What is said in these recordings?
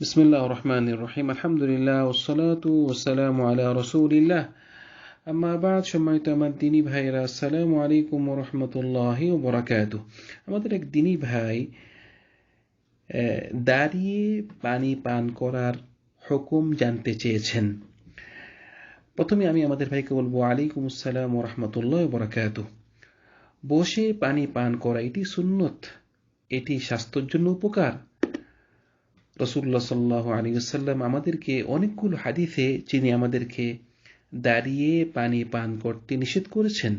বিসমিল্লাহ রহমান রহিম আলহামদুলিল্লাহ ওসালাত ওসালাম আলা রসুলিল্লাহ আম্মা আবাদ সম্মানিত আমার দিনী ভাইরা আসসালামু আলাইকুম রহমতুল্লাহ বরাকাত আমাদের এক দিনী ভাই দাঁড়িয়ে পানি পান করার হুকুম জানতে চেয়েছেন। প্রথমে আমি আমাদের ভাইকে বলব, আলাইকুম আসসালাম রহমতুল্লাহ বরাকাত বসে পানি পান করা, এটি সুন্নত, এটি স্বাস্থ্যের জন্য উপকার। রসুল্লাহ সাল্লাহ আলী সাল্লাম আমাদেরকে অনেকগুলো হাদিসে যিনি আমাদেরকে দাঁড়িয়ে পানি পান করতে নিষেধ করেছেন।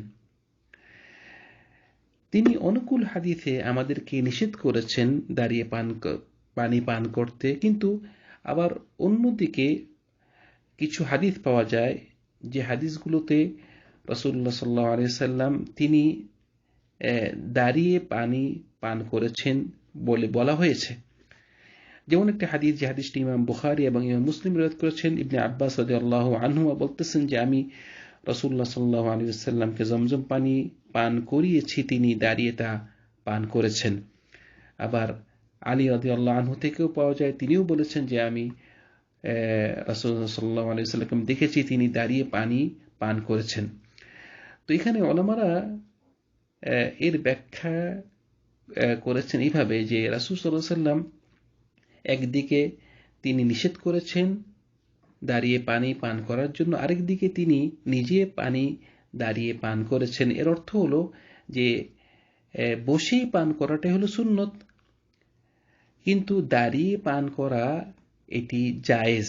তিনি অনুকূল হাদিসে আমাদেরকে নিষেধ করেছেন দাঁড়িয়ে পান পানি পান করতে। কিন্তু আবার অন্যদিকে কিছু হাদিস পাওয়া যায় যে হাদিসগুলোতে রসুল্লাহ সাল্লাহ আলিয়াল্লাম তিনি দাঁড়িয়ে পানি পান করেছেন বলে বলা হয়েছে। যেমন একটি হাদিস, যে হাদিসটি ইমাম বুখারি এবং ইমাম মুসলিম রেদ করেছেন। ইবনে আব্বাস আল্লাহ আনহুয়া বলতেছেন যে, আমি রসুল্লাহ সাল্লাহ আলী সাল্লামকে জমজম পানি পান করিয়েছি, তিনি দাঁড়িয়ে তা পান করেছেন। আবার আলী আল্লাহ আনহু থেকেও পাওয়া যায়, তিনিও বলেছেন যে, আমি রসুল্লাহ সাল্লাহ আলী সাল্লামকে দেখেছি, তিনি দাঁড়িয়ে পানি পান করেছেন। তো এখানে অলমারা এর ব্যাখ্যা করেছেন এইভাবে যে, রাসুল সাল্লাহ সাল্লাম একদিকে তিনি নিষেধ করেছেন দাঁড়িয়ে পানি পান করার জন্য আরেক দিকে তিনি নিজে পানি দাঁড়িয়ে পান করেছেন। এর অর্থ হলো যে বসেই পান করাটাই হলো সুন্নত। কিন্তু দাঁড়িয়ে পান করা এটি জায়েজ।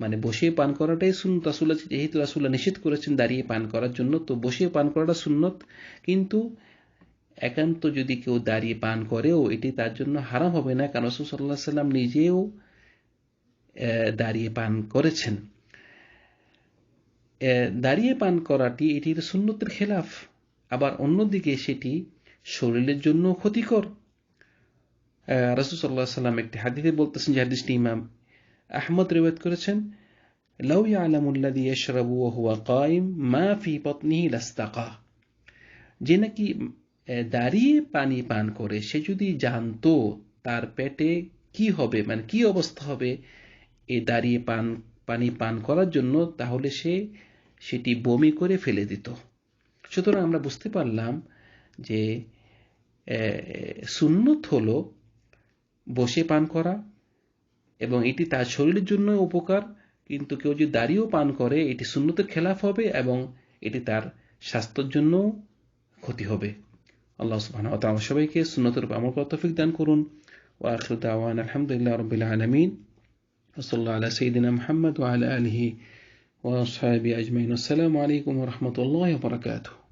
মানে বসে পান করাটাই সুন্নত। রাসুল্লাহ যেহেতু রাসুল্লাহ নিষেধ করেছেন দাঁড়িয়ে পান করার জন্য, তো বসে পান করাটা সুন্নত। কিন্তু একান্ত যদি কেউ দাঁড়িয়ে পান করেও, এটি তার জন্য হারাম হবে না, কারণ রসুল সাল্লাম নিজেও দাঁড়িয়ে পান করেছেন। দাঁড়িয়ে পান করাটি, এটির সুন্নতের খেলাফ। আবার অন্যদিকে সেটি শরীরের জন্য ক্ষতিকর। রসুল সাল্লাহ সাল্লাম একটি হাদিতে বলতেছেন, যে হাদিসটি ইমাম আহমদ রেওয়াত করেছেন, লাউ ইয়ালামুল্লাদি ইশরাবু ওয়া হুয়া কাইম মা ফি পত্নিহি লাস্তাকা। যে নাকি দাঁড়িয়ে পানি পান করে সে যদি জানতো তার পেটে কি হবে মানে কি অবস্থা হবে এ দাঁড়িয়ে পান, পানি পান করার জন্য, তাহলে সে সেটি বমি করে ফেলে দিত। সুতরাং আমরা বুঝতে পারলাম যে সুন্নত হলো বসে পান করা এবং এটি তার শরীরের জন্য উপকার, কিন্তু কেউ যদি দাঁড়িয়েও পান করে, এটি সুন্নতের খেলাফ হবে এবং এটি তার স্বাস্থ্যের জন্য ক্ষতি হবে। আল্লাহ সুবহানাহু ওয়া তাআলা সবাইকে সুন্নতের উপর আমল করার তৌফিক দান করুন ওয়া আখিরু দাওয়ানা আলহামদুলিল্লাহি রাব্বিল আলামিন ওয়া সাল্লাল্লাহু আলা সাইয়্যিদিনা মুহাম্মদ ওয়া আলা আলিহি ওয়া আসহাবিহি আজমাইন আসসালামু আলাইকুম ওয়া রাহমাতুল্লাহি ওয়া বারাকাতুহু